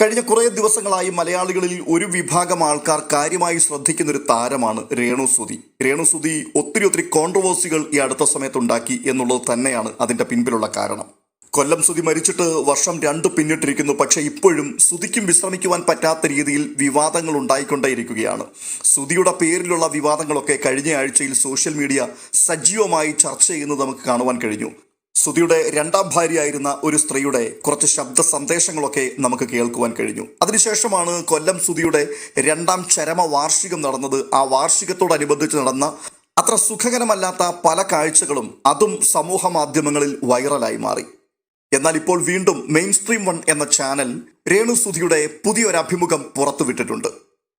കഴിഞ്ഞ കുറേ ദിവസങ്ങളായി മലയാളികളിൽ ഒരു വിഭാഗം ആൾക്കാർ കാര്യമായി ശ്രദ്ധിക്കുന്ന ഒരു താരമാണ് രേണു സുതി രേണു സുതി ഒത്തിരി ഒത്തിരി കോൺട്രവേഴ്സികൾ ഈ അടുത്ത സമയത്തുണ്ടാക്കി എന്നുള്ളത് തന്നെയാണ് അതിന്റെ പിൻപിലുള്ള കാരണം. കൊല്ലം സുതി മരിച്ചിട്ട് വർഷം രണ്ട് പിന്നിട്ടിരിക്കുന്നു. പക്ഷേ ഇപ്പോഴും സുതിക്കും വിശ്രമിക്കുവാൻ പറ്റാത്ത രീതിയിൽ വിവാദങ്ങൾ ഉണ്ടായിക്കൊണ്ടേയിരിക്കുകയാണ്. സുതിയുടെ പേരിലുള്ള വിവാദങ്ങളൊക്കെ കഴിഞ്ഞ ആഴ്ചയിൽ സോഷ്യൽ മീഡിയ സജീവമായി ചർച്ച ചെയ്യുന്നത് നമുക്ക് കാണുവാൻ കഴിഞ്ഞു. സുധിയുടെ രണ്ടാം ഭാര്യയായിരുന്ന ഒരു സ്ത്രീയുടെ കുറച്ച് ശബ്ദ സന്ദേശങ്ങളൊക്കെ നമുക്ക് കേൾക്കുവാൻ കഴിഞ്ഞു. അതിനുശേഷമാണ് കൊല്ലം സുധിയുടെ രണ്ടാം ചരമ വാർഷികം നടന്നത്. ആ വാർഷികത്തോടനുബന്ധിച്ച് നടന്ന അത്ര സുഖകരമല്ലാത്ത പല കാഴ്ചകളും അതും സമൂഹ മാധ്യമങ്ങളിൽ വൈറലായി മാറി. എന്നാൽ ഇപ്പോൾ വീണ്ടും മെയിൻ സ്ട്രീം വൺ എന്ന ചാനൽ രേണു സുധിയുടെ പുതിയൊരു അഭിമുഖം പുറത്തുവിട്ടിട്ടുണ്ട്.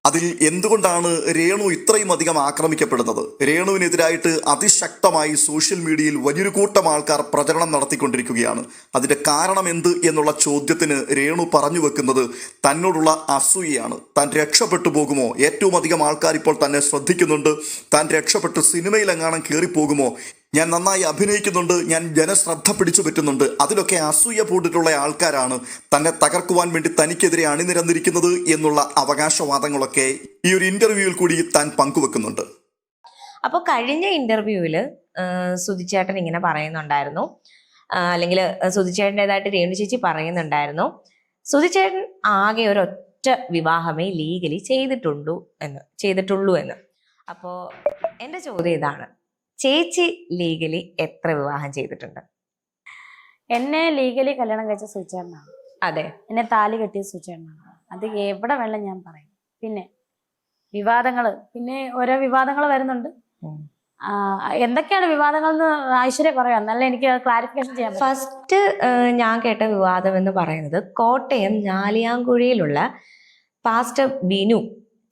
അതിൽ എന്തുകൊണ്ടാണ് രേണു ഇത്രയും അധികം ആക്രമിക്കപ്പെടുന്നത്? രേണുവിനെതിരായിട്ട് അതിശക്തമായി സോഷ്യൽ മീഡിയയിൽ വലിയൊരു കൂട്ടം ആൾക്കാർ പ്രചരണം നടത്തിക്കൊണ്ടിരിക്കുകയാണ്. അതിന്റെ കാരണം എന്ത് എന്നുള്ള ചോദ്യത്തിന് രേണു പറഞ്ഞു വെക്കുന്നത് തന്നോടുള്ള അസൂയയാണ്. താൻ രക്ഷപ്പെട്ടു പോകുമോ? ഏറ്റവും അധികം ആൾക്കാർ ഇപ്പോൾ തന്നെ ശ്രദ്ധിക്കുന്നുണ്ട്. താൻ രക്ഷപ്പെട്ട് സിനിമയിലെങ്ങാനും കയറിപ്പോകുമോ? ഞാൻ നന്നായി അഭിനയിക്കുന്നുണ്ട് ഞാൻ ജനശ്രദ്ധ പിടിച്ചു പറ്റുന്നുണ്ട്. അതിലൊക്കെ അസൂയ പൂണ്ടിട്ടുള്ള ആൾക്കാരാണ്. തന്നെ തകർക്കുവാൻ വേണ്ടി തനിക്കെതിരെ അണിനിരന്നിരിക്കുന്നത് എന്നുള്ള അവകാശവാദങ്ങളൊക്കെ ഈ ഒരു ഇന്റർവ്യൂവിൽ കൂടി താൻ പങ്കുവെക്കുന്നുണ്ട്. അപ്പോൾ കഴിഞ്ഞ ഇന്റർവ്യൂവിൽ സുധിച്ചേട്ടൻ ഇങ്ങനെ പറയുന്നുണ്ടായിരുന്നു. അല്ലെങ്കിൽ സുധിച്ചേട്ടന്റെതായിട്ട് രേണു ചേച്ചി പറയുന്നുണ്ടായിരുന്നു. സുധിച്ചേട്ടൻ ആകെ ഒരു ഒറ്റ വിവാഹമേ ലീഗലി ചെയ്തിട്ടുള്ളൂ എന്ന് ചെയ്തിട്ടുള്ളൂ എന്ന്. അപ്പോൾ എന്റെ ചോദ്യം ഇതാണ്. ചേച്ചി ലീഗലി എത്ര വിവാഹം ചെയ്തിട്ടുണ്ട്? എന്നെ ലീഗലി കല്യാണം കഴിച്ച സുചേട്ടനാണ്. അതെ. എന്നെ താലി കെട്ടിയ സുചേട്ടനാണ്. അത് എവിടെ വേണം ഞാൻ പറയും. പിന്നെ വിവാദങ്ങൾ. പിന്നെ ഓരോ വിവാദങ്ങൾ വരുന്നുണ്ട്. എന്തൊക്കെയാണ് വിവാദങ്ങൾ എന്ന് ഐശ്വര്യ പറയാം? നല്ല എനിക്ക് ക്ലാരിഫിക്കേഷൻ ചെയ്യാം ഫസ്റ്റ് ഞാൻ കേട്ട വിവാദം എന്ന് പറയുന്നത് കോട്ടയം ഞാലിയാങ്കുഴിയിലുള്ള പാസ്റ്റർ ബിനു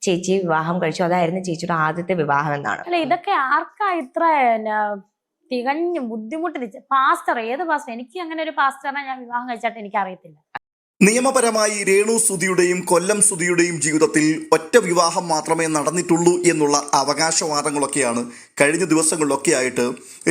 ചേച്ചിയെ വിവാഹം കഴിച്ചു. അതായിരുന്നു ചേച്ചിയുടെ ആദ്യത്തെ വിവാഹം എന്നാണ്. അല്ല ഇതൊക്കെ ആർക്കാ ഇത്ര തികഞ്ഞ് ബുദ്ധിമുട്ട് പാസ്റ്റർ ഏത് പാസ്റ്റർ എനിക്ക് അങ്ങനെ ഒരു പാസ്റ്ററിനെ ഞാൻ വിവാഹം കഴിച്ചാട്ട് എനിക്ക് അറിയത്തില്ല നിയമപരമായി രേണു സുധിയുടെയും കൊല്ലം സുധിയുടെയും ജീവിതത്തിൽ ഒറ്റ വിവാഹം മാത്രമേ നടന്നിട്ടുള്ളൂ എന്നുള്ള അവകാശവാദങ്ങളൊക്കെയാണ് കഴിഞ്ഞ ദിവസങ്ങളിലൊക്കെ ആയിട്ട്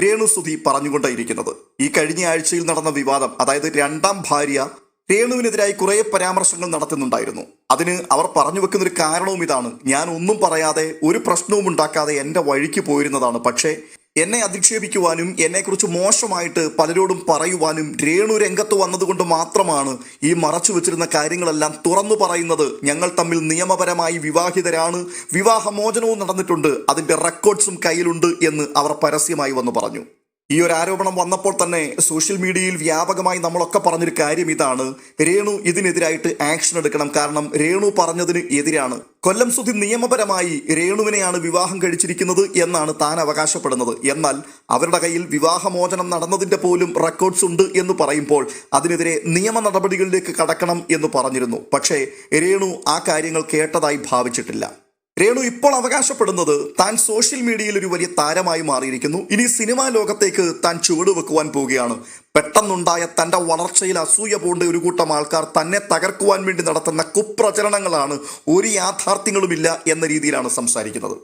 രേണു സുധി പറഞ്ഞുകൊണ്ടേയിരിക്കുന്നത്. ഈ കഴിഞ്ഞ ആഴ്ചയിൽ നടന്ന വിവാദം അതായത് രണ്ടാം ഭാര്യ രേണുവിനെതിരായി കുറേ പരാമർശങ്ങൾ നടത്തുന്നുണ്ടായിരുന്നു. അതിന് അവർ പറഞ്ഞു വെക്കുന്ന ഒരു കാരണവും ഇതാണ്. ഞാൻ ഒന്നും പറയാതെ ഒരു പ്രശ്നവും ഉണ്ടാക്കാതെ എന്റെ വഴിക്ക് പോയിരുന്നതാണ്. പക്ഷേ എന്നെ അധിക്ഷേപിക്കുവാനും എന്നെക്കുറിച്ച് മോശമായിട്ട് പലരോടും പറയുവാനും രേണു രംഗത്ത് വന്നതുകൊണ്ട് മാത്രമാണ് ഈ മറച്ചു വെച്ചിരുന്ന കാര്യങ്ങളെല്ലാം തുറന്നു പറയുന്നത്. ഞങ്ങൾ തമ്മിൽ നിയമപരമായി വിവാഹിതരാണ്. വിവാഹമോചനവും നടന്നിട്ടുണ്ട്. അതിന്റെ റെക്കോർഡ്സും കയ്യിലുണ്ട് എന്ന് അവർ പരസ്യമായി വന്നു പറഞ്ഞു. ഈ ഒരു ആരോപണം വന്നപ്പോൾ തന്നെ സോഷ്യൽ മീഡിയയിൽ വ്യാപകമായി നമ്മളൊക്കെ പറഞ്ഞൊരു കാര്യം ഇതാണ്. രേണു ഇതിനെതിരായിട്ട് ആക്ഷൻ എടുക്കണം. കാരണം രേണു പറഞ്ഞതിന് എതിരാണ്. കൊല്ലം സുധി നിയമപരമായി രേണുവിനെയാണ് വിവാഹം കഴിച്ചിരിക്കുന്നത് എന്നാണ് താൻ അവകാശപ്പെടുന്നത്. എന്നാൽ അവരുടെ കയ്യിൽ വിവാഹമോചനം നടന്നതിന്റെ പോലും റെക്കോർഡ്സ് ഉണ്ട് എന്ന് പറയുമ്പോൾ അതിനെതിരെ നിയമ നടപടികളിലേക്ക് കടക്കണം എന്ന് പറഞ്ഞിരുന്നു. പക്ഷേ രേണു ആ കാര്യങ്ങൾ കേട്ടതായി ഭാവിച്ചിട്ടില്ല. രേണു ഇപ്പോൾ അവകാശപ്പെടുന്നത് താൻ സോഷ്യൽ മീഡിയയിൽ ഒരു വലിയ താരമായി മാറിയിരിക്കുന്നു. ഇനി സിനിമാ ലോകത്തേക്ക് താൻ ചുവട് വെക്കുവാൻ പോവുകയാണ്. പെട്ടെന്നുണ്ടായ തന്റെ വളർച്ചയിൽ അസൂയ പൂണ്ട ഒരു കൂട്ടം ആൾക്കാർ തന്നെ തകർക്കുവാൻ വേണ്ടി നടത്തുന്ന കുപ്രചരണങ്ങളാണ് ഒരു യാഥാർത്ഥ്യങ്ങളുമില്ല എന്ന രീതിയിലാണ് സംസാരിക്കുന്നത്.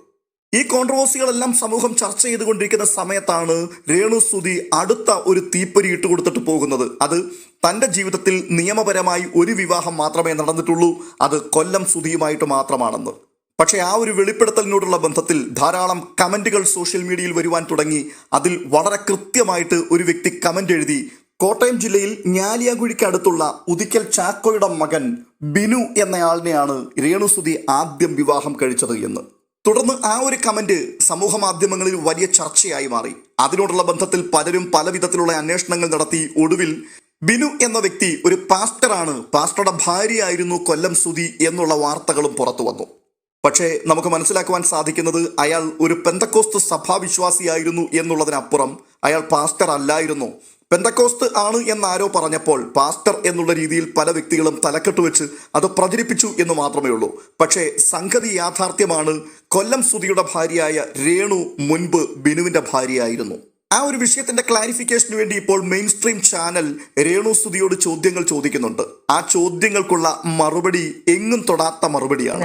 ഈ കോൺട്രവേഴ്സികളെല്ലാം സമൂഹം ചർച്ച ചെയ്തുകൊണ്ടിരിക്കുന്ന സമയത്താണ് രേണു സുധി അടുത്ത ഒരു തീപ്പൊരി ഇട്ട് കൊടുത്തിട്ട് പോകുന്നത്. അത് തന്റെ ജീവിതത്തിൽ നിയമപരമായി ഒരു വിവാഹം മാത്രമേ നടന്നിട്ടുള്ളൂ. അത് കൊല്ലം സുധിയുമായിട്ട് മാത്രമാണെന്ന്. പക്ഷേ ആ ഒരു വെളിപ്പെടുത്തലിനോടുള്ള ബന്ധത്തിൽ ധാരാളം കമന്റുകൾ സോഷ്യൽ മീഡിയയിൽ വരുവാൻ തുടങ്ങി. അതിൽ വളരെ കൃത്യമായിട്ട് ഒരു വ്യക്തി കമന്റ് എഴുതി. കോട്ടയം ജില്ലയിൽ ഞാലിയാകുഴിക്ക് അടുത്തുള്ള ഉദിക്കൽ ചാക്കോയുടെ മകൻ ബിനു എന്നയാളിനെയാണ് രേണുസുതി ആദ്യം വിവാഹം കഴിച്ചത് എന്ന്. തുടർന്ന് ആ ഒരു കമന്റ് സമൂഹ മാധ്യമങ്ങളിൽ വലിയ ചർച്ചയായി മാറി. അതിനോടുള്ള ബന്ധത്തിൽ പലരും പല വിധത്തിലുള്ള അന്വേഷണങ്ങൾ നടത്തി. ഒടുവിൽ ബിനു എന്ന വ്യക്തി ഒരു പാസ്റ്ററാണ്. പാസ്റ്ററുടെ ഭാര്യയായിരുന്നു കൊല്ലം സുതി എന്നുള്ള വാർത്തകളും പുറത്തു വന്നു. പക്ഷേ നമുക്ക് മനസ്സിലാക്കുവാൻ സാധിക്കുന്നത് അയാൾ ഒരു പെന്തക്കോസ്ത് സഭാവിശ്വാസിയായിരുന്നു എന്നുള്ളതിനപ്പുറം അയാൾ പാസ്റ്റർ അല്ലായിരുന്നു. പെന്തക്കോസ്ത് ആണ് എന്നാരോ പറഞ്ഞപ്പോൾ പാസ്റ്റർ എന്നുള്ള രീതിയിൽ പല വ്യക്തികളും തലക്കെട്ട് വെച്ച് അത് പ്രചരിപ്പിച്ചു എന്ന് മാത്രമേ ഉള്ളൂ. പക്ഷേ സംഗതി യാഥാർത്ഥ്യമാണ്. കൊല്ലം സുതിയുടെ ഭാര്യയായ രേണു മുൻപ് ബിനുവിന്റെ ഭാര്യയായിരുന്നു. ആ ഒരു വിഷയത്തിന്റെ ക്ലാരിഫിക്കേഷന് വേണ്ടി ഇപ്പോൾ മെയിൻ സ്ട്രീം ചാനൽ രേണു സ്തുതിയോട് ചോദ്യങ്ങൾ ചോദിക്കുന്നുണ്ട്. ആ ചോദ്യങ്ങൾക്കുള്ള മറുപടി എങ്ങും തൊടാത്ത മറുപടിയാണ്.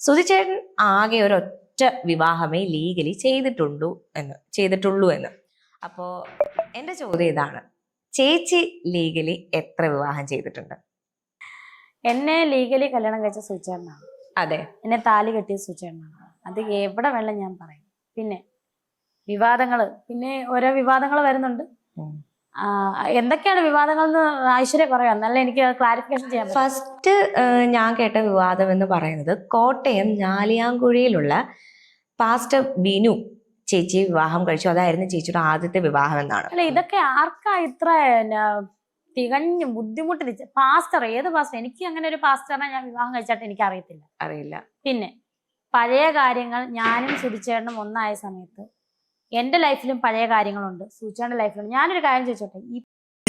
സുധിച്ചേട്ടൻ ആകെ ഒരൊറ്റ വിവാഹമേ ലീഗലി ചെയ്തിട്ടുള്ളൂ എന്ന് ചെയ്തിട്ടുള്ളൂ എന്ന്. അപ്പോ എന്റെ ചോദ്യം ഇതാണ്. ചേച്ചി ലീഗലി എത്ര വിവാഹം ചെയ്തിട്ടുണ്ട്? എന്നെ ലീഗലി കല്യാണം കഴിച്ച സുചേട്ടനാണ് അതെ. എന്നെ താലി കെട്ടിയ സുചേട്ടനാണ് അത് എവിടെ വേണം ഞാൻ പറയും. പിന്നെ വിവാദങ്ങൾ പിന്നെ ഓരോ വിവാദങ്ങൾ വരുന്നുണ്ട്. എന്തൊക്കെയാണ് വിവാദങ്ങൾ എന്ന് ഐശ്വര്യ പറയാം നല്ല എനിക്ക് ക്ലാരിഫിക്കേഷൻ ചെയ്യാം ഫസ്റ്റ് ഞാൻ കേട്ട വിവാദം എന്ന് പറയുന്നത് കോട്ടയം ഞാലിയാങ്കുഴിയിലുള്ള പാസ്റ്റർ ബിനു ചേച്ചി വിവാഹം കഴിച്ചു. അതായിരുന്നു ചേച്ചിയുടെ ആദ്യത്തെ വിവാഹം എന്നാണ്. അല്ല ഇതൊക്കെ ആർക്കാ ഇത്ര തികഞ്ഞ് തികഞ്ഞ ബുദ്ധിമുട്ട് പാസ്റ്റർ ഏത് പാസ്റ്റർ? എനിക്ക് അങ്ങനെ ഒരു പാസ്റ്ററിനെ ഞാൻ വിവാഹം കഴിച്ചിട്ട് എനിക്ക് അറിയത്തില്ല അറിയില്ല. പിന്നെ പഴയ കാര്യങ്ങൾ ഞാനും സുധിച്ചേട്ടനും ഒന്നായ സമയത്ത് എന്റെ ലൈഫിലും പഴയ കാര്യങ്ങളുണ്ട്. സൂചിയുടെ ലൈഫിലും. ഞാനൊരു കാര്യം ചോദിച്ചോട്ടെ?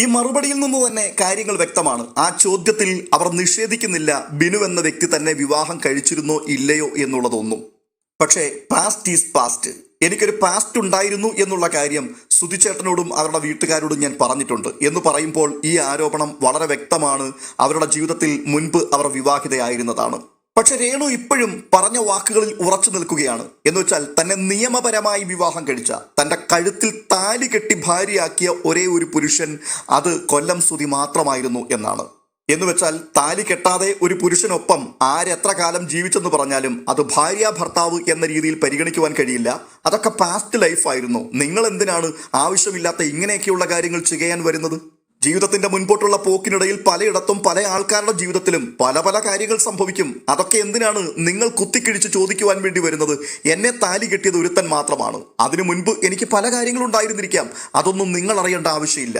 ഈ മറുപടിയിൽ നിന്ന് തന്നെ കാര്യങ്ങൾ വ്യക്തമാണ്. ആ ചോദ്യത്തിൽ അവർ നിഷേധിക്കുന്നില്ല. ബിനു എന്ന വ്യക്തി തന്നെ വിവാഹം കഴിച്ചിരുന്നോ ഇല്ലയോ എന്നുള്ളതൊന്നും. പക്ഷേ പാസ്റ്റ് ഈസ് പാസ്റ്റ് എനിക്കൊരു പാസ്റ്റ് ഉണ്ടായിരുന്നു എന്നുള്ള കാര്യം സുധിചേട്ടനോടും അവരുടെ വീട്ടുകാരോടും ഞാൻ പറഞ്ഞിട്ടുണ്ട്. എന്ന് പറയുമ്പോൾ ഈ ആരോപണം വളരെ വ്യക്തമാണ്. അവരുടെ ജീവിതത്തിൽ മുൻപ് അവർ വിവാഹിതയായിരുന്നതാണ്. പക്ഷെ രേണു ഇപ്പോഴും പറഞ്ഞ വാക്കുകളിൽ ഉറച്ചു നിൽക്കുകയാണ്. എന്ന് വെച്ചാൽ തന്നെ നിയമപരമായി വിവാഹം കഴിച്ച തന്റെ കഴുത്തിൽ താലി കെട്ടി ഭാര്യയാക്കിയ ഒരേ ഒരു പുരുഷൻ അത് കൊല്ലം സ്തുതി മാത്രമായിരുന്നു എന്നാണ്. എന്ന് വെച്ചാൽ താലി കെട്ടാതെ ഒരു പുരുഷനൊപ്പം ആരെത്ര കാലം ജീവിച്ചെന്ന് പറഞ്ഞാലും അത് ഭാര്യ ഭർത്താവ് എന്ന രീതിയിൽ പരിഗണിക്കുവാൻ കഴിയില്ല. അതൊക്കെ പാസ്റ്റ് ലൈഫായിരുന്നു നിങ്ങൾ എന്തിനാണ് ആവശ്യമില്ലാത്ത ഇങ്ങനെയൊക്കെയുള്ള കാര്യങ്ങൾ ചെയ്യാൻ വരുന്നത്? ജീവിതത്തിന്റെ മുൻപോട്ടുള്ള പോക്കിനിടയിൽ പലയിടത്തും പല ആൾക്കാരുടെ ജീവിതത്തിലും പല പല കാര്യങ്ങൾ സംഭവിക്കും. അതൊക്കെ എന്തിനാണ് നിങ്ങൾ കുത്തിക്കിഴിച്ച് ചോദിക്കുവാൻ വേണ്ടി വരുന്നത്? എന്നെ താലി കെട്ടിയത് ഒരുത്തൻ മാത്രമാണ്. അതിനു മുൻപ് എനിക്ക് പല കാര്യങ്ങളും ഉണ്ടായിരുന്നിരിക്കാം. അതൊന്നും നിങ്ങൾ അറിയേണ്ട ആവശ്യമില്ല.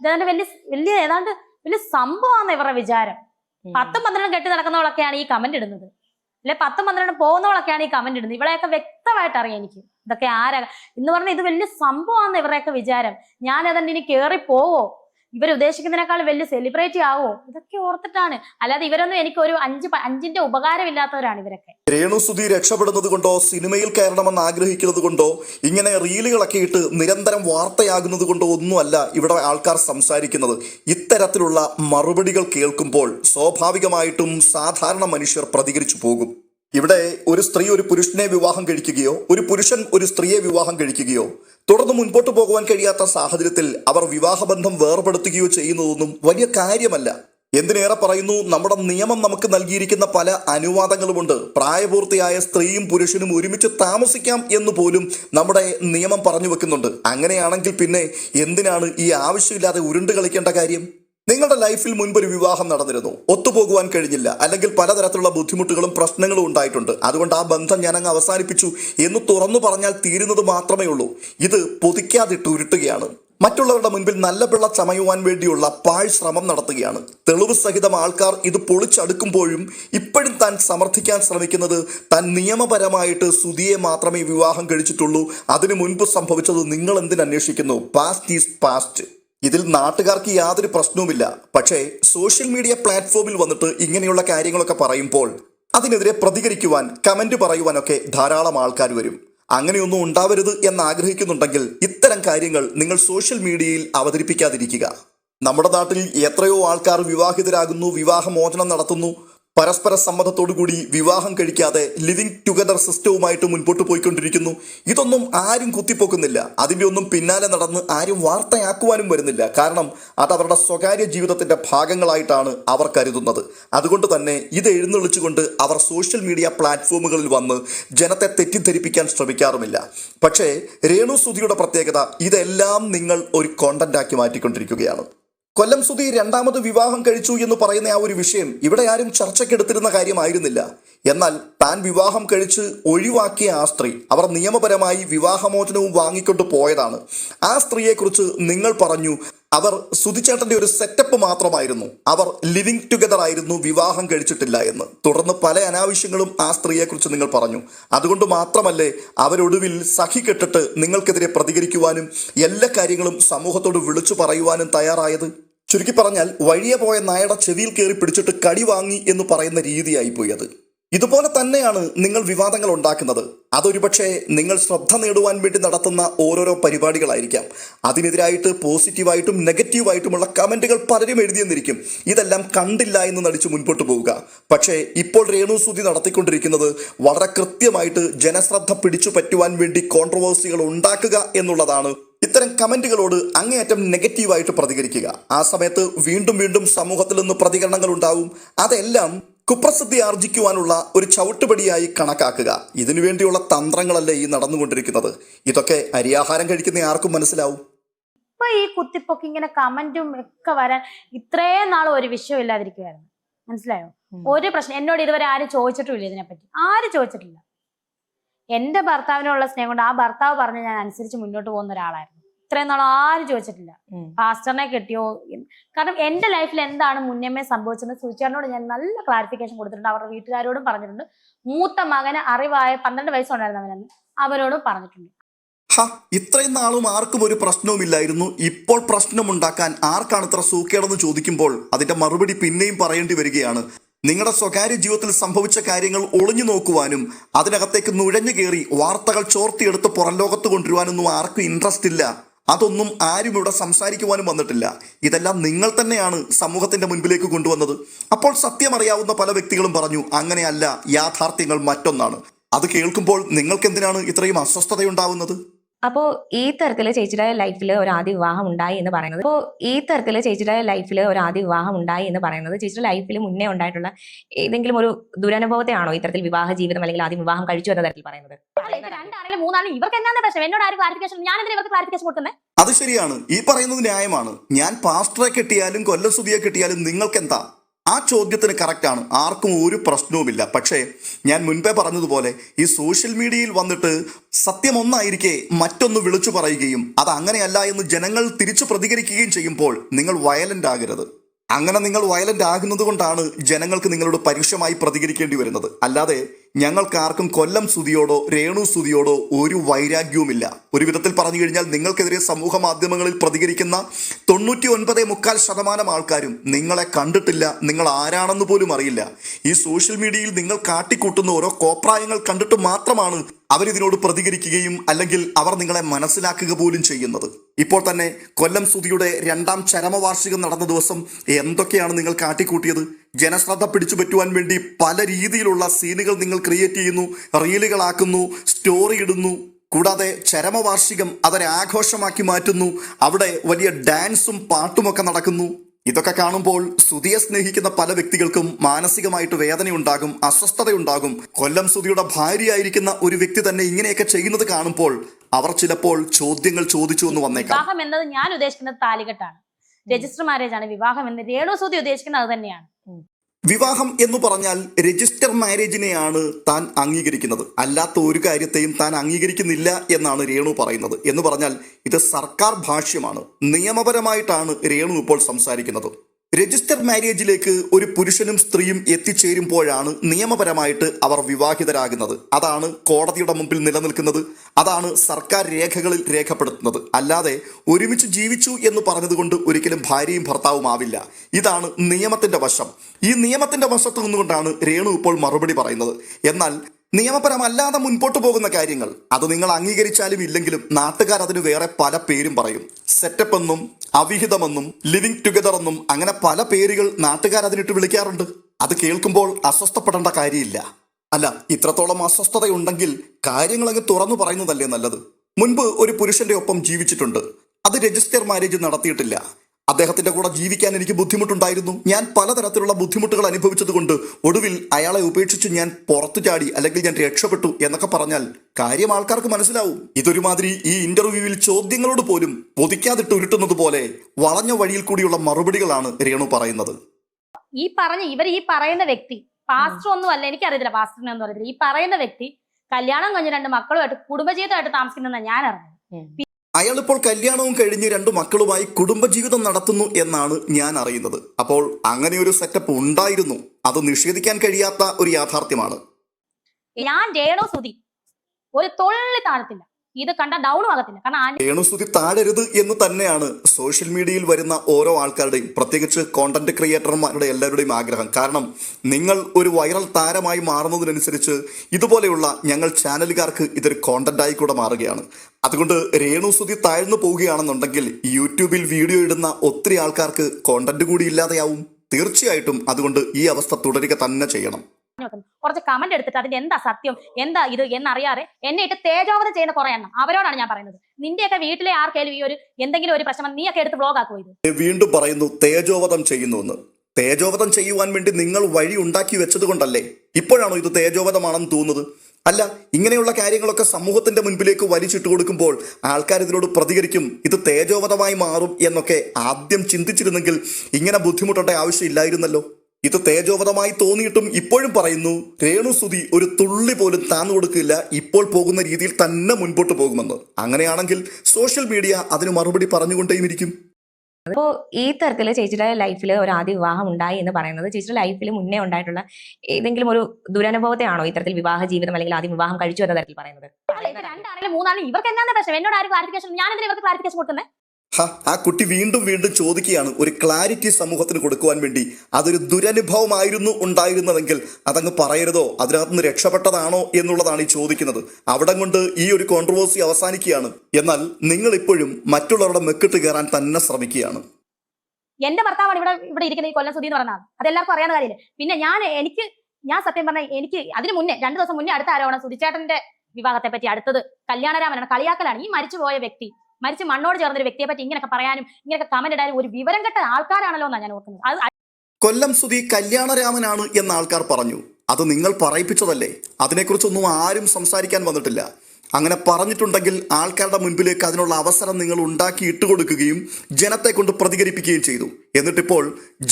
ഇതാണ്ട് വലിയ വലിയ ഏതാണ്ട് വലിയ സംഭവമാണ് ഇവരുടെ വിചാരം. പത്തും പന്ത്രണ്ടും കെട്ടി നടക്കുന്നവളൊക്കെയാണ് ഈ കമന്റ് ഇടുന്നത്. അല്ലെ പത്തും പന്ത്രണ്ടും പോകുന്നവളൊക്കെയാണ് ഈ കമന്റ് ഇടുന്നത്. ഇവളെയൊക്കെ വ്യക്തമായിട്ട് അറിയാം എനിക്ക്. ഇതൊക്കെ ആരാ എന്ന് പറഞ്ഞാൽ ഇത് വലിയ സംഭവമാണ് ഇവരുടെയൊക്കെ വിചാരം. ഞാൻ അതുകൊണ്ട് ഇനി കേറി പോവോ ഇവർ ഉദ്ദേശിക്കുന്നതിനേക്കാൾ വലിയ സെലിബ്രിറ്റി ആവോ? ഇതൊക്കെ ഓർത്തിട്ടാണ്. അല്ലാതെ ഇവരൊന്നും എനിക്ക് ഒരു അഞ്ച് അഞ്ചിന്റെ ഉപകാരമില്ലാത്തവരാണ് ഇവരൊക്കെ. രേണു സുധി രക്ഷപ്പെടുന്നത് കൊണ്ടോ സിനിമയിൽ കയറണമെന്ന് ആഗ്രഹിക്കുന്നത് കൊണ്ടോ ഇങ്ങനെ റീലുകളൊക്കെ ഇട്ട് നിരന്തരം വാർത്തയാകുന്നത് കൊണ്ടോ ഒന്നുമല്ല ഇവിടെ ആൾക്കാർ സംസാരിക്കുന്നത്. ഇത്തരത്തിലുള്ള മറുപടികൾ കേൾക്കുമ്പോൾ സ്വാഭാവികമായിട്ടും സാധാരണ മനുഷ്യർ പ്രതികരിച്ചു പോകും. ഇവിടെ ഒരു സ്ത്രീ ഒരു പുരുഷനെ വിവാഹം കഴിക്കുകയോ ഒരു പുരുഷൻ ഒരു സ്ത്രീയെ വിവാഹം കഴിക്കുകയോ തുടർന്ന് മുൻപോട്ട് പോകുവാൻ കഴിയാത്ത സാഹചര്യത്തിൽ അവർ വിവാഹബന്ധം വേർപെടുത്തുകയോ ചെയ്യുന്നതൊന്നും വലിയ കാര്യമല്ല. എന്തിനേറെ പറയുന്നു നമ്മുടെ നിയമം നമുക്ക് നൽകിയിരിക്കുന്ന പല അനുവാദങ്ങളുമുണ്ട്. പ്രായപൂർത്തിയായ സ്ത്രീയും പുരുഷനും ഒരുമിച്ച് താമസിക്കാം എന്ന് പോലും നമ്മുടെ നിയമം പറഞ്ഞു വെക്കുന്നുണ്ട്. അങ്ങനെയാണെങ്കിൽ പിന്നെ എന്തിനാണ് ഈ ആവശ്യമില്ലാതെ ഉരുണ്ട് കളിക്കേണ്ട കാര്യം? നിങ്ങളുടെ ലൈഫിൽ മുൻപ് ഒരു വിവാഹം നടന്നിരുന്നു. ഒത്തുപോകുവാൻ കഴിഞ്ഞില്ല. അല്ലെങ്കിൽ പലതരത്തിലുള്ള ബുദ്ധിമുട്ടുകളും പ്രശ്നങ്ങളും ഉണ്ടായിട്ടുണ്ട്. അതുകൊണ്ട് ആ ബന്ധം ഞാൻ അങ്ങ് അവസാനിപ്പിച്ചു എന്ന് തുറന്നു പറഞ്ഞാൽ തീരുന്നത് മാത്രമേ ഉള്ളൂ. ഇത് പൊതിക്കാതിട്ട് ഉരുട്ടുകയാണ്. മറ്റുള്ളവരുടെ മുൻപിൽ നല്ല പിള്ള ചമയുവാൻ വേണ്ടിയുള്ള പാഴ് ശ്രമം നടത്തുകയാണ്. തെളിവ് സഹിതം ആൾക്കാർ ഇത് പൊളിച്ചടുക്കുമ്പോഴും ഇപ്പോഴും താൻ സമർത്ഥിക്കാൻ ശ്രമിക്കുന്നത് താൻ നിയമപരമായിട്ട് സുതിയെ മാത്രമേ വിവാഹം കഴിച്ചിട്ടുള്ളൂ. അതിനു മുൻപ് സംഭവിച്ചത് നിങ്ങൾ എന്തിനന്വേഷിക്കുന്നു പാസ്റ്റ് ഈസ് പാസ്റ്റ് ഇതിൽ നാട്ടുകാർക്ക് യാതൊരു പ്രശ്നവുമില്ല. പക്ഷേ സോഷ്യൽ മീഡിയ പ്ലാറ്റ്ഫോമിൽ വന്നിട്ട് ഇങ്ങനെയുള്ള കാര്യങ്ങളൊക്കെ പറയുമ്പോൾ അതിനെതിരെ പ്രതികരിക്കുവാൻ കമന്റ് പറയുവാനൊക്കെ ധാരാളം ആൾക്കാർ വരും. അങ്ങനെയൊന്നും ഉണ്ടാവരുത് എന്ന് ആഗ്രഹിക്കുന്നുണ്ടെങ്കിൽ ഇത്തരം കാര്യങ്ങൾ നിങ്ങൾ സോഷ്യൽ മീഡിയയിൽ അവതരിപ്പിക്കാതിരിക്കുക. നമ്മുടെ നാട്ടിൽ എത്രയോ ആൾക്കാർ വിവാഹിതരാകുന്നു വിവാഹമോചനം നടത്തുന്നു. പരസ്പര സമ്മതത്തോടുകൂടി വിവാഹം കഴിക്കാതെ ലിവിങ് ടുഗദർ സിസ്റ്റവുമായിട്ട് മുൻപോട്ട് പോയിക്കൊണ്ടിരിക്കുന്നു. ഇതൊന്നും ആരും കുത്തിപ്പോക്കുന്നില്ല. അതിന്റെ ഒന്നും പിന്നാലെ നടന്ന് ആരും വാർത്തയാക്കുവാനും വരുന്നില്ല. കാരണം അത് അവരുടെ സ്വകാര്യ ജീവിതത്തിന്റെ ഭാഗങ്ങളായിട്ടാണ് അവർ കരുതുന്നത്. അതുകൊണ്ട് തന്നെ ഇത് എഴുന്നള്ളിച്ചുകൊണ്ട് അവർ സോഷ്യൽ മീഡിയ പ്ലാറ്റ്ഫോമുകളിൽ വന്ന് ജനത്തെ തെറ്റിദ്ധരിപ്പിക്കാൻ ശ്രമിക്കാറുമില്ല. പക്ഷേ രേണു സുധിയുടെ പ്രത്യേകത ഇതെല്ലാം നിങ്ങൾ ഒരു കോണ്ടന്റാക്കി മാറ്റിക്കൊണ്ടിരിക്കുകയാണ്. കൊല്ലം സുധി രണ്ടാമത് വിവാഹം കഴിച്ചു എന്ന് പറയുന്ന ആ ഒരു വിഷയം ഇവിടെ ആരും ചർച്ചയ്ക്കെടുത്തിരുന്ന കാര്യമായിരുന്നില്ല. എന്നാൽ താൻ വിവാഹം കഴിച്ച് ഒഴിവാക്കിയ ആ സ്ത്രീ അവർ നിയമപരമായി വിവാഹമോചനവും വാങ്ങിക്കൊണ്ട് പോയതാണ്. ആ സ്ത്രീയെക്കുറിച്ച് നിങ്ങൾ പറഞ്ഞു അവർ സുധിച്ചേട്ടന്റെ ഒരു സെറ്റപ്പ് മാത്രമായിരുന്നു. അവർ ലിവിങ് ടുഗദർ ആയിരുന്നു വിവാഹം കഴിച്ചിട്ടില്ല എന്ന്. തുടർന്ന് പല അനാവശ്യങ്ങളും ആ സ്ത്രീയെക്കുറിച്ച് നിങ്ങൾ പറഞ്ഞു. അതുകൊണ്ട് മാത്രമല്ലേ അവരൊടുവിൽ സഖി കെട്ടിട്ട് നിങ്ങൾക്കെതിരെ പ്രതികരിക്കുവാനും എല്ലാ കാര്യങ്ങളും സമൂഹത്തോട് വിളിച്ചു പറയുവാനും തയ്യാറായത്? ചുരുക്കി പറഞ്ഞാൽ വഴിയെ പോയ നായയുടെ ചെവിയിൽ കയറി പിടിച്ചിട്ട് കടി വാങ്ങി എന്ന് പറയുന്ന രീതിയായിപ്പോയി അത്. ഇതുപോലെ തന്നെയാണ് നിങ്ങൾ വിവാദങ്ങൾ ഉണ്ടാക്കുന്നത്. അതൊരുപക്ഷെ നിങ്ങൾ ശ്രദ്ധ നേടുവാൻ വേണ്ടി നടത്തുന്ന ഓരോരോ പരിപാടികളായിരിക്കാം. അതിനെതിരായിട്ട് പോസിറ്റീവായിട്ടും നെഗറ്റീവായിട്ടുമുള്ള കമന്റുകൾ പലരും എഴുതിയെന്നിരിക്കും. ഇതെല്ലാം കണ്ടില്ല എന്ന് നടിച്ച് മുൻപോട്ട് പോവുക. പക്ഷേ ഇപ്പോൾ രേണു സുധി നടത്തിക്കൊണ്ടിരിക്കുന്നത് വളരെ കൃത്യമായിട്ട് ജനശ്രദ്ധ പിടിച്ചു പറ്റുവാൻ വേണ്ടി കോൺട്രവേഴ്സികൾ ഉണ്ടാക്കുക എന്നുള്ളതാണ്. ഇത്തരം കമന്റുകളോട് അങ്ങേയറ്റം നെഗറ്റീവായിട്ട് പ്രതികരിക്കുക. ആ സമയത്ത് വീണ്ടും വീണ്ടും സമൂഹത്തിൽ നിന്ന് പ്രതികരണങ്ങൾ ഉണ്ടാവും അതെല്ലാം കുപ്രസിദ്ധി ആർജിക്കുവാനുള്ള ഒരു ചവിട്ടുപടിയായി കണക്കാക്കുക. ഇതിനുവേണ്ടിയുള്ള തന്ത്രങ്ങളല്ലേ ഈ നടന്നുകൊണ്ടിരിക്കുന്നത്? ഇതൊക്കെ അരിയാഹാരം കഴിക്കുന്ന ആർക്കും മനസ്സിലാവും. ഇപ്പൊ ഈ കുത്തിപ്പൊക്കെ ഇങ്ങനെ കമന്റും ഒക്കെ വരാൻ ഇത്രയും നാളും ഒരു വിഷയം ഇല്ലാതിരിക്കുവായിരുന്നു. മനസ്സിലായോ? ഒരു പ്രശ്നം. എന്നോട് ഇതുവരെ ആരും ചോദിച്ചിട്ടുമില്ല ഇതിനെപ്പറ്റി. ആരും ചോദിച്ചിട്ടില്ല. എന്റെ ഭർത്താവിനുള്ള സ്നേഹം കൊണ്ട് ആ ഭർത്താവ് പറഞ്ഞ് ഞാൻ അനുസരിച്ച് മുന്നോട്ട് പോകുന്ന ഒരാളായിരുന്നു. ഇത്രയും നാളും ആരും ചോദിച്ചിട്ടില്ല. പാസ്റ്ററിനെ കിട്ടിയോ? കാരണം എന്റെ ലൈഫിൽ എന്താണ് മുന്നമേ സംഭവിച്ചത് സുചേട്ടനോട് ഞാൻ നല്ല ക്ലാരിഫിക്കേഷൻ കൊടുത്തിട്ടുണ്ട്. അവരുടെ വീട്ടുകാരോടും പറഞ്ഞിട്ടുണ്ട്. മൂത്ത മകന് അറിവായ പന്ത്രണ്ട് വയസ്സുണ്ടായിരുന്നു അവനെന്ന് അവരോടും പറഞ്ഞിട്ടുണ്ട്. ഇത്രയും നാളും ആർക്കും ഒരു പ്രശ്നവുമില്ലായിരുന്നു ഇപ്പോൾ പ്രശ്നമുണ്ടാക്കാൻ ആർക്കാണ് ഇത്ര സൂക്കേടെന്ന് ചോദിക്കുമ്പോൾ അതിന്റെ മറുപടി പിന്നെയും പറയേണ്ടി വരികയാണ്. നിങ്ങളുടെ സ്വകാര്യ ജീവിതത്തിൽ സംഭവിച്ച കാര്യങ്ങൾ ഒളിഞ്ഞു നോക്കുവാനും അതിനകത്തേക്ക് നുഴഞ്ഞു കയറി വാർത്തകൾ ചോർത്തിയെടുത്ത് പുറം ലോകത്ത് കൊണ്ടുവരുവാനൊന്നും ആർക്കും ഇൻട്രസ്റ്റ് ഇല്ല. അതൊന്നും ആരും ഇവിടെ സംസാരിക്കുവാനും വന്നിട്ടില്ല. ഇതെല്ലാം നിങ്ങൾ തന്നെയാണ് സമൂഹത്തിന്റെ മുൻപിലേക്ക് കൊണ്ടുവന്നത്. അപ്പോൾ സത്യമറിയാവുന്ന പല വ്യക്തികളും പറഞ്ഞു അങ്ങനെയല്ല യാഥാർത്ഥ്യങ്ങൾ മറ്റൊന്നാണ്. അത് കേൾക്കുമ്പോൾ നിങ്ങൾക്കെന്തിനാണ് ഇത്രയും അസ്വസ്ഥതയുണ്ടാവുന്നത്? അപ്പോ ഈ തരത്തിൽ ചേച്ചിയുടെ ലൈഫിൽ ഒരു ആദ്യ വിവാഹം ഉണ്ടായി എന്ന് പറയുന്നത്. അപ്പോ ഈ തരത്തിൽ ചേച്ചിയുടെ ലൈഫിൽ ഒരു ആദ്യ വിവാഹം ഉണ്ടായി എന്ന് പറയുന്നത് ചേച്ചിയുടെ ലൈഫിൽ മുന്നേ ഉണ്ടായിട്ടുള്ള ഏതെങ്കിലും ഒരു ദുരനുഭവത്തെയാണോ ഇത്തരത്തിൽ വിവാഹ ജീവിതം അല്ലെങ്കിൽ ആദ്യം വിവാഹം കഴിച്ചു എന്ന തരത്തിൽ പറയുന്നത്? അല്ല, ഇപ്പൊ രണ്ടാണെങ്കിലും മൂന്നാണെങ്കിലും ഇവർക്ക് എന്താണ് പ്രശ്നം? എന്നോട് ആരും ക്ലാരിഫിക്കേഷൻ ഞാൻ ഇവർക്ക് ക്ലാരിഫിക്കേഷൻ കൊടുക്കുന്നത് അത് ശരിയാണ്. ഈ പറയുന്നത് ന്യായമാണ്. ഞാൻ പാസ്റ്ററെ കിട്ടിയാലും കൊല്ലസുതിയെ കിട്ടിയാലും നിങ്ങൾക്കെന്താ? ആ ചോദ്യത്തിന് കറക്റ്റാണ് ആർക്കും ഒരു പ്രശ്നവുമില്ല. പക്ഷേ ഞാൻ മുൻപേ പറഞ്ഞതുപോലെ ഈ സോഷ്യൽ മീഡിയയിൽ വന്നിട്ട് സത്യം ഒന്നായിരിക്കെ മറ്റൊന്ന് വിളിച്ചു പറയുകയും അത് അങ്ങനെയല്ല എന്ന് ജനങ്ങൾ തിരിച്ചു പ്രതികരിക്കുകയും ചെയ്യുമ്പോൾ നിങ്ങൾ വയലന്റ് ആകരുത്. അങ്ങനെ നിങ്ങൾ വയലന്റ് ആകുന്നത് കൊണ്ടാണ് ജനങ്ങൾക്ക് നിങ്ങളോട് പരുഷമായി പ്രതികരിക്കേണ്ടി വരുന്നത്. അല്ലാതെ ഞങ്ങൾക്ക് ആർക്കും കൊല്ലം സ്തുതിയോടോ രേണു സ്തുതിയോടോ ഒരു വൈരാഗ്യവുമില്ല. ഒരു വിധത്തിൽ പറഞ്ഞു കഴിഞ്ഞാൽ നിങ്ങൾക്കെതിരെ സമൂഹ മാധ്യമങ്ങളിൽ പ്രതികരിക്കുന്ന തൊണ്ണൂറ്റി ഒൻപത് മുക്കാൽ ശതമാനം ആൾക്കാരും നിങ്ങളെ കണ്ടിട്ടില്ല നിങ്ങൾ ആരാണെന്ന് പോലും അറിയില്ല. ഈ സോഷ്യൽ മീഡിയയിൽ നിങ്ങൾ കാട്ടിക്കൂട്ടുന്ന ഓരോ കോപ്രായങ്ങൾ കണ്ടിട്ട് മാത്രമാണ് അവരിതിനോട് പ്രതികരിക്കുകയും അല്ലെങ്കിൽ അവർ നിങ്ങളെ മനസ്സിലാക്കുക പോലും ചെയ്യുന്നത്. ഇപ്പോൾ തന്നെ കൊല്ലം സുതിയുടെ രണ്ടാം ചരമവാർഷികം നടന്ന ദിവസം എന്തൊക്കെയാണ് നിങ്ങൾ കാട്ടിക്കൂട്ടിയത്? ജനശ്രദ്ധ പിടിച്ചു പറ്റുവാൻ വേണ്ടി പല രീതിയിലുള്ള സീനുകൾ നിങ്ങൾ ക്രിയേറ്റ് ചെയ്യുന്നു റീലുകളാക്കുന്നു സ്റ്റോറി ഇടുന്നു. കൂടാതെ ചരമവാർഷികം അതൊരാഘോഷമാക്കി മാറ്റുന്നു. അവിടെ വലിയ ഡാൻസും പാട്ടുമൊക്കെ നടക്കുന്നു. ഇതൊക്കെ കാണുമ്പോൾ സുതിയെ സ്നേഹിക്കുന്ന പല വ്യക്തികൾക്കും മാനസികമായിട്ട് വേദനയുണ്ടാകും അസ്വസ്ഥതയുണ്ടാകും. കൊല്ലം സുതിയുടെ ഭാര്യയായിരിക്കുന്ന ഒരു വ്യക്തി തന്നെ ഇങ്ങനെയൊക്കെ ചെയ്യുന്നത് കാണുമ്പോൾ അവർ ചിലപ്പോൾ ചോദ്യങ്ങൾ ചോദിച്ചു എന്ന് വന്നേക്കാം. വിവാഹം എന്നത് ഞാൻ ഉദ്ദേശിക്കുന്നത് താലികെട്ടാണ്. രജിസ്റ്റർ മാരേജ് ആണ്. വിവാഹം എന്ന് രേണു സുതി ഉദ്ദേശിക്കുന്നത് അത് തന്നെയാണ്. വിവാഹം എന്ന് പറഞ്ഞാൽ രജിസ്റ്റർ മാരേജിനെയാണ് താൻ അംഗീകരിക്കുന്നത്. അല്ലാത്ത ഒരു കാര്യത്തെയും താൻ അംഗീകരിക്കുന്നില്ല എന്നാണ് രേണു പറയുന്നത്. എന്ന് പറഞ്ഞാൽ ഇത് സർക്കാർ ഭാഷ്യമാണ്. നിയമപരമായിട്ടാണ് രേണു ഇപ്പോൾ സംസാരിക്കുന്നത്. രജിസ്റ്റർ മാരേജിലേക്ക് ഒരു പുരുഷനും സ്ത്രീയും എത്തിച്ചേരുമ്പോഴാണ് നിയമപരമായിട്ട് അവർ വിവാഹിതരാകുന്നത്. അതാണ് കോടതിയുടെ മുമ്പിൽ നിലനിൽക്കുന്നത്. അതാണ് സർക്കാർ രേഖകളിൽ രേഖപ്പെടുത്തുന്നത്. അല്ലാതെ ഒരുമിച്ച് ജീവിച്ചു എന്ന് പറഞ്ഞതുകൊണ്ട് ഒരിക്കലും ഭാര്യയും ഭർത്താവും ആവില്ല. ഇതാണ് നിയമത്തിന്റെ വശം. ഈ നിയമത്തിന്റെ വശത്ത് നിന്നുകൊണ്ടാണ് രേണു ഇപ്പോൾ മറുപടി പറയുന്നത്. എന്നാൽ നിയമപരമല്ലാതെ മുൻപോട്ട് പോകുന്ന കാര്യങ്ങൾ. അത് നിങ്ങൾ അംഗീകരിച്ചാലും ഇല്ലെങ്കിലും നാട്ടുകാർ അതിന് വേറെ പല പേരും പറയും. സെറ്റപ്പ് എന്നും അവിഹിതമെന്നും ലിവിങ് ടുഗദർ എന്നും അങ്ങനെ പല പേരുകൾ നാട്ടുകാർ അതിനിട്ട് വിളിക്കാറുണ്ട്. അത് കേൾക്കുമ്പോൾ അസ്വസ്ഥപ്പെടേണ്ട കാര്യമില്ല. അല്ല ഇത്രത്തോളം അസ്വസ്ഥതയുണ്ടെങ്കിൽ കാര്യങ്ങൾ അങ്ങ് തുറന്നു പറയുന്നതല്ലേ നല്ലത്? മുൻപ് ഒരു പുരുഷന്റെ ഒപ്പം ജീവിച്ചിട്ടുണ്ട്. അത് രജിസ്റ്റർ മാരേജ് നടത്തിയിട്ടില്ല. അദ്ദേഹത്തിന്റെ കൂടെ ജീവിക്കാൻ എനിക്ക് ബുദ്ധിമുട്ടുണ്ടായിരുന്നു. ഞാൻ പലതരത്തിലുള്ള ബുദ്ധിമുട്ടുകൾ അനുഭവിച്ചതുകൊണ്ട് ഒടുവിൽ അയാളെ ഉപേക്ഷിച്ച് ഞാൻ പുറത്തു ചാടി അല്ലെങ്കിൽ ഞാൻ രക്ഷപ്പെട്ടു എന്നൊക്കെ പറഞ്ഞാൽ കാര്യം ആൾക്കാർക്ക് മനസ്സിലാവും. ഇതൊരുമാതിരി ഈ ഇന്റർവ്യൂവിൽ ചോദ്യങ്ങളോട് പോലും പൊതിക്കാതിട്ട് ഉരുട്ടുന്നത് പോലെ വളഞ്ഞ വഴിയിൽ കൂടിയുള്ള മറുപടികളാണ് രേണു പറയുന്നത്. ഈ പറഞ്ഞ ഇവർ ഈ പറയുന്ന വ്യക്തി പാസ്റ്റർ ഒന്നും അല്ല എനിക്കറിയത്തില്ല പാസ്റ്ററിനെ ഒന്നും അറിയത്തില്ല. ഈ പറയുന്ന വ്യക്തി കല്യാണം കഴിഞ്ഞ രണ്ട് മക്കളുമായിട്ട് കുടുംബജീവിതമായിട്ട് താമസിക്കുന്ന ഞാൻ അറിഞ്ഞത്. അയാൾ ഇപ്പോൾ കല്യാണവും കഴിഞ്ഞ് രണ്ട് മക്കളുമായി കുടുംബജീവിതം നടത്തുന്നു എന്നാണ് ഞാൻ അറിയുന്നത്. അപ്പോൾ അങ്ങനെ ഒരു സെറ്റപ്പ് ഉണ്ടായിരുന്നു. അത് നിഷേധിക്കാൻ കഴിയാത്ത ഒരു യാഥാർത്ഥ്യമാണ്. ഞാൻ ഒരു തൊള്ളി താഴത്തില്ല. ഇത് കണ്ട ഡൗൺ ആകത്തില്ല. കാരണം ആ താഴരുത് എന്ന് തന്നെയാണ് സോഷ്യൽ മീഡിയയിൽ വരുന്ന ഓരോ ആൾക്കാരുടെയും പ്രത്യേകിച്ച് കോണ്ടന്റ് ക്രിയേറ്റർമാരുടെ എല്ലാവരുടെയും ആഗ്രഹം. കാരണം നിങ്ങൾ ഒരു വൈറൽ താരമായി മാറുന്നതിനനുസരിച്ച് ഇതുപോലെയുള്ള ഞങ്ങൾ ചാനലുകാർക്ക് ഇതൊരു കോണ്ടന്റായി കൂടെ മാറുകയാണ്. അതുകൊണ്ട് രേണുസുതി താഴ്ന്നു പോവുകയാണെന്നുണ്ടെങ്കിൽ യൂട്യൂബിൽ വീഡിയോ ഇടുന്ന ഒത്തിരി ആൾക്കാർക്ക് കോണ്ടന്റ് കൂടി ഇല്ലാതെയാവും. തീർച്ചയായിട്ടും അതുകൊണ്ട് ഈ അവസ്ഥ തുടരുക തന്നെ ചെയ്യണം. കുറച്ച് കമന്റ് എടുത്തിട്ട് അതിന്റെ എന്താ സത്യം? എന്താ ഇത് എന്നറിയാതെ എന്നെ ഇട്ട് തേജോവധം ചെയ്യുന്ന കുറെ എണ്ണം. അവരോടാണ് ഞാൻ പറയുന്നത്. നിന്റെയൊക്കെ വീട്ടിലെ ആർക്കേലും ഈ ഒരു എന്തെങ്കിലും ഒരു പ്രശ്നം നീയൊക്കെ എടുത്ത് ബ്ലോഗ് ആക്കുമോ ഇത്? വീണ്ടും പറയുന്നു തേജോവധം ചെയ്യുന്നുവെന്ന്. തേജോവധം ചെയ്യുവാൻ വേണ്ടി നിങ്ങൾ വഴി ഉണ്ടാക്കി വെച്ചത് കൊണ്ടല്ലേ? ഇപ്പോഴാണോ ഇത് തേജോവധമാണെന്ന് തോന്നുന്നത്? അല്ല ഇങ്ങനെയുള്ള കാര്യങ്ങളൊക്കെ സമൂഹത്തിന്റെ മുൻപിലേക്ക് വലിച്ചിട്ട് കൊടുക്കുമ്പോൾ ആൾക്കാർ ഇതിനോട് പ്രതികരിക്കും ഇത് തേജോവധമായി മാറും എന്നൊക്കെ ആദ്യം ചിന്തിച്ചിരുന്നെങ്കിൽ ഇങ്ങനെ ബുദ്ധിമുട്ടേണ്ട ആവശ്യമില്ലായിരുന്നല്ലോ. ഇത് തേജോവധമായി തോന്നിയിട്ടും ഇപ്പോഴും പറയുന്നു രേണുസുതി ഒരു തുള്ളി പോലും താന്നു കൊടുക്കില്ല ഇപ്പോൾ പോകുന്ന രീതിയിൽ തന്നെ മുൻപോട്ട് പോകുമെന്ന്. അങ്ങനെയാണെങ്കിൽ സോഷ്യൽ മീഡിയ അതിന് മറുപടി പറഞ്ഞുകൊണ്ടേയിരിക്കും. അപ്പോൾ ഈ തരത്തിൽ ചേച്ചിയുടെ ലൈഫിൽ ഒരു ആദ്യ വിവാഹം ഉണ്ടായി എന്ന് പറയുന്നത് ചേച്ചിയുടെ ലൈഫിൽ മുന്നേ ഉണ്ടായിട്ടുള്ള ഏതെങ്കിലും ഒരു ദുരനുഭവത്തെയാണോ ഇത്തരത്തിൽ വിവാഹ ജീവിതം അല്ലെങ്കിൽ ആദ്യം വിവാഹം കഴിച്ചു എന്ന തരത്തിൽ പറയുന്നത്? രണ്ടാണെങ്കിലും മൂന്നാണെങ്കിലും ഇവർക്ക് എന്താണ് പ്രശ്നം? എന്നോട് ആരും ക്ലാരിഫിക്കേഷൻ ഞാൻ ഇവർക്ക് ക്ലാരിഫിക്കേഷൻ കൊടുക്കുന്നത് ഹ, ആ കുട്ടി വീണ്ടും വീണ്ടും ചോദിക്കുകയാണ് ഒരു ക്ലാരിറ്റി സമൂഹത്തിന് കൊടുക്കുവാൻ വേണ്ടി. അതൊരു ദുരനുഭവമായിരുന്നു ഉണ്ടായിരുന്നതെങ്കിൽ അതങ്ങ് പറയരുതോ? അതിനകത്ത് നിന്ന് രക്ഷപ്പെട്ടതാണോ എന്നുള്ളതാണ് ഈ ചോദിക്കുന്നത്. അവിടം കൊണ്ട് ഈ ഒരു കോൺട്രവേഴ്സി അവസാനിക്കുകയാണ്. എന്നാൽ നിങ്ങൾ ഇപ്പോഴും മറ്റുള്ളവരുടെ മെക്കിട്ട് കയറാൻ തന്നെ ശ്രമിക്കുകയാണ്. എന്റെ ഭർത്താവാണ് ഇവിടെ ഇവിടെ ഇരിക്കുന്ന ഈ കൊല്ലം സുധി എന്ന് പറഞ്ഞാൽ അതെല്ലാവർക്കും അറിയാവുന്ന കാര്യമില്ല? പിന്നെ ഞാൻ എനിക്ക് ഞാൻ സത്യം പറഞ്ഞ എനിക്ക് അതിന് മുന്നേ രണ്ടു ദിവസം മുന്നേ അടുത്ത ആരോപണം സുധിച്ചേട്ടന്റെ വിവാഹത്തെ പറ്റി അടുത്തത്. കല്യാണരാമനാണ് കളിയാക്കലാണ് ഈ മരിച്ചുപോയ വ്യക്തി. മരിച്ച് മണ്ണോട് ചേർന്ന ഒരു വ്യക്തിയെ പറ്റി ഇങ്ങനെയൊക്കെ പറയാനും ഇങ്ങനെയൊക്കെ കമന്റ് ഇടാനും ഒരു വിവരം കെട്ട ആൾക്കാരാണല്ലോ എന്നാണ് ഞാൻ ഓർക്കുന്നത്. അത് കൊല്ലം സുധി കല്യാണരാമനാണ് എന്ന ആൾക്കാർ പറഞ്ഞു. അത് നിങ്ങൾ പറയിപ്പിച്ചതല്ലേ? അതിനെക്കുറിച്ചൊന്നും ആരും സംസാരിക്കാൻ വന്നിട്ടില്ല. അങ്ങനെ പറഞ്ഞിട്ടുണ്ടെങ്കിൽ ആൾക്കാരുടെ മുൻപിലേക്ക് അതിനുള്ള അവസരം നിങ്ങൾ ഉണ്ടാക്കി ഇട്ടുകൊടുക്കുകയും ജനത്തെ കൊണ്ട് പ്രതികരിപ്പിക്കുകയും ചെയ്തു. എന്നിട്ടിപ്പോൾ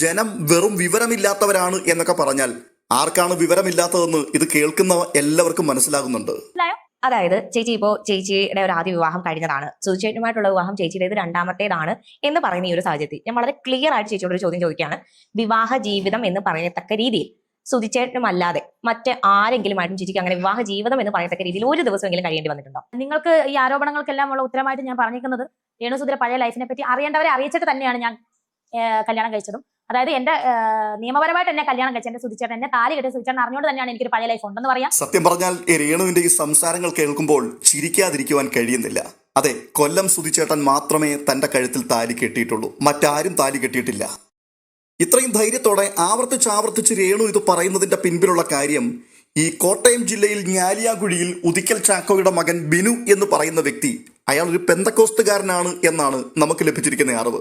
ജനം വെറും വിവരമില്ലാത്തവരാണ് എന്നൊക്കെ പറഞ്ഞാൽ ആർക്കാണ് വിവരമില്ലാത്തതെന്ന് ഇത് കേൾക്കുന്ന എല്ലാവർക്കും മനസ്സിലാകുന്നുണ്ട്. അതായത് ചേച്ചി ഇപ്പോ ചേച്ചിയുടെ ഒരു ആദ്യ വിവാഹം കഴിഞ്ഞതാണ്. സുചേട്ടനുമായിട്ടുള്ള വിവാഹം ചേച്ചിയുടേത് രണ്ടാമത്തേതാണ് എന്ന് പറയുന്ന ഈ ഒരു സാഹചര്യത്തിൽ ഞാൻ വളരെ ക്ലിയർ ആയിട്ട് ചേച്ചിയോട് ഒരു ചോദ്യം ചോദിക്കുകയാണ്. വിവാഹ ജീവിതം എന്ന് പറയത്തക്ക രീതിയിൽ സുതിച്ചേട്ടനും അല്ലാതെ മറ്റ് ആരെങ്കിലുമായിട്ടും ചേച്ചിക്ക് അങ്ങനെ വിവാഹ ജീവിതം എന്ന് പറയത്തക്ക രീതിയിൽ ഒരു ദിവസമെങ്കിലും കഴിയേണ്ടി വന്നിട്ടുണ്ടോ? നിങ്ങൾക്ക് ഈ ആരോപണങ്ങൾക്കെല്ലാം ഉള്ള ഉത്തരമായിട്ട് ഞാൻ പറഞ്ഞിരിക്കുന്നത് രേണുസുതിരെ പഴയ ലൈഫിനെ പറ്റി അറിയേണ്ടവരെ അറിയിച്ചിട്ട് തന്നെയാണ് ഞാൻ കല്യാണം കഴിച്ചതും. അതായത് എന്റെ നിയമപരമായിട്ട് എന്നെ കല്യാണം കഴിച്ച എന്റെ സുധിച്ചേട്ടൻ എന്നെ താലി കെട്ടി സുധിച്ചേട്ടൻ അറിഞ്ഞുകൊണ്ട് തന്നെയാണ് എനിക്കൊരു പഴയ ലൈഫ് ഉണ്ടെന്ന് പറയാം. സത്യം പറഞ്ഞാൽ രേണുവിന്റെ ഈ സംസാരങ്ങൾ കേൾക്കുമ്പോൾ ചിരിക്കാതിരിക്കുവാൻ കഴിയുന്നില്ല. അതെ കൊല്ലം സുധിച്ചേട്ടൻ മാത്രമേ തന്റെ കഴുത്തിൽ താലി കെട്ടിയിട്ടുള്ളൂ. മറ്റാരും താലി കെട്ടിയിട്ടില്ല. ഇത്രയും ധൈര്യത്തോടെ ആവർത്തിച്ച് ആവർത്തിച്ച് രേണു ഇത് പറയുന്നതിന്റെ പിൻപിലുള്ള കാര്യം ഈ കോട്ടയം ജില്ലയിൽ ഞാലിയാകുഴിയിൽ ഉദിക്കൽ ചാക്കോയുടെ മകൻ ബിനു എന്ന് പറയുന്ന വ്യക്തി അയാൾ ഒരു പെന്തക്കോസ്തുകാരനാണ് എന്നാണ് നമുക്ക് ലഭിച്ചിരിക്കുന്ന അറിവ്.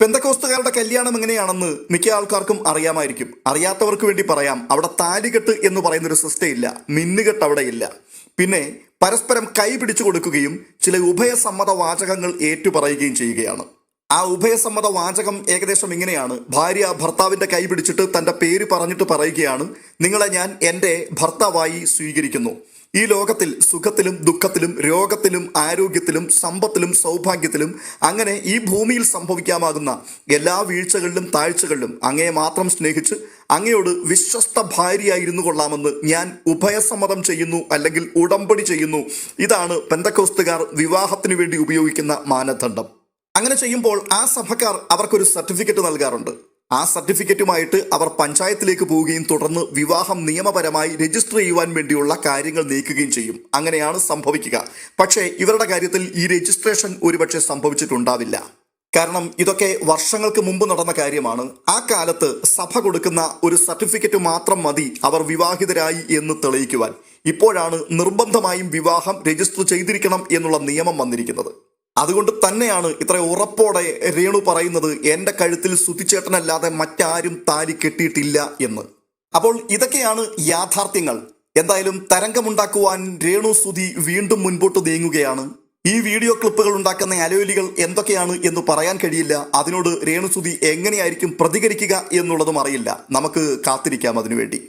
പെന്തക്കോസ്തുകാരുടെ കല്യാണം എങ്ങനെയാണെന്ന് മിക്ക ആൾക്കാർക്കും അറിയാമായിരിക്കും. അറിയാത്തവർക്ക് വേണ്ടി പറയാം അവിടെ താലികെട്ട് എന്ന് പറയുന്ന ഒരു സിസ്റ്റം ഇല്ല മിന്നുകെട്ട് അവിടെ ഇല്ല. പിന്നെ പരസ്പരം കൈ പിടിച്ചു കൊടുക്കുകയും ചില ഉഭയസമ്മത വാചകങ്ങൾ ഏറ്റുപറയുകയും ചെയ്യുകയാണ്. ആ ഉഭയസമ്മത വാചകം ഏകദേശം ഇങ്ങനെയാണ്. ഭാര്യ ഭർത്താവിന്റെ കൈ പിടിച്ചിട്ട് തന്റെ പേര് പറഞ്ഞിട്ട് പറയുകയാണ് നിങ്ങളെ ഞാൻ എന്റെ ഭർത്താവായി സ്വീകരിക്കുന്നു. ഈ ലോകത്തിൽ സുഖത്തിലും ദുഃഖത്തിലും രോഗത്തിലും ആരോഗ്യത്തിലും സമ്പത്തിലും സൗഭാഗ്യത്തിലും അങ്ങനെ ഈ ഭൂമിയിൽ സംഭവിക്കാമാകുന്ന എല്ലാ വീഴ്ചകളിലും താഴ്ചകളിലും അങ്ങയെ മാത്രം സ്നേഹിച്ച് അങ്ങയോട് വിശ്വസ്ത ഭാര്യയായിരുന്നു കൊള്ളാമെന്ന് ഞാൻ ഉഭയസമ്മതം ചെയ്യുന്നു അല്ലെങ്കിൽ ഉടമ്പടി ചെയ്യുന്നു. ഇതാണ് പെന്തക്കോസ്തുകാർ വിവാഹത്തിനു വേണ്ടി ഉപയോഗിക്കുന്ന മാനദണ്ഡം. അങ്ങനെ ചെയ്യുമ്പോൾ ആ സഭക്കാർ അവർക്കൊരു സർട്ടിഫിക്കറ്റ് നൽകാറുണ്ട്. ആ സർട്ടിഫിക്കറ്റുമായിട്ട് അവർ പഞ്ചായത്തിലേക്ക് പോവുകയും തുടർന്ന് വിവാഹം നിയമപരമായി രജിസ്റ്റർ ചെയ്യുവാൻ വേണ്ടിയുള്ള കാര്യങ്ങൾ നീക്കുകയും ചെയ്യും. അങ്ങനെയാണ് സംഭവിക്കുക. പക്ഷേ ഇവരുടെ കാര്യത്തിൽ ഈ രജിസ്ട്രേഷൻ ഒരുപക്ഷെ സംഭവിച്ചിട്ടുണ്ടാവില്ല. കാരണം ഇതൊക്കെ വർഷങ്ങൾക്ക് മുമ്പ് നടന്ന കാര്യമാണ്. ആ കാലത്ത് സഭ കൊടുക്കുന്ന ഒരു സർട്ടിഫിക്കറ്റ് മാത്രം മതി അവർ വിവാഹിതരായി എന്ന് തെളിയിക്കുവാൻ. ഇപ്പോഴാണ് നിർബന്ധമായും വിവാഹം രജിസ്റ്റർ ചെയ്തിരിക്കണം എന്നുള്ള നിയമം വന്നിരിക്കുന്നത്. അതുകൊണ്ട് തന്നെയാണ് ഇത്ര ഉറപ്പോടെ രേണു പറയുന്നത് എന്റെ കഴുത്തിൽ സുതിച്ചേട്ടനല്ലാതെ മറ്റാരും താലി കെട്ടിയിട്ടില്ല എന്ന്. അപ്പോൾ ഇതൊക്കെയാണ് യാഥാർത്ഥ്യങ്ങൾ. എന്തായാലും തരംഗമുണ്ടാക്കുവാൻ രേണു സുതി വീണ്ടും മുൻപോട്ട് നീങ്ങുകയാണ്. ഈ വീഡിയോ ക്ലിപ്പുകൾ ഉണ്ടാക്കുന്ന അലോലികൾ എന്തൊക്കെയാണ് എന്ന് പറയാൻ കഴിയില്ല. അതിനോട് രേണുസുതി എങ്ങനെയായിരിക്കും പ്രതികരിക്കുക എന്നുള്ളതും അറിയില്ല. നമുക്ക് കാത്തിരിക്കാം അതിനുവേണ്ടി.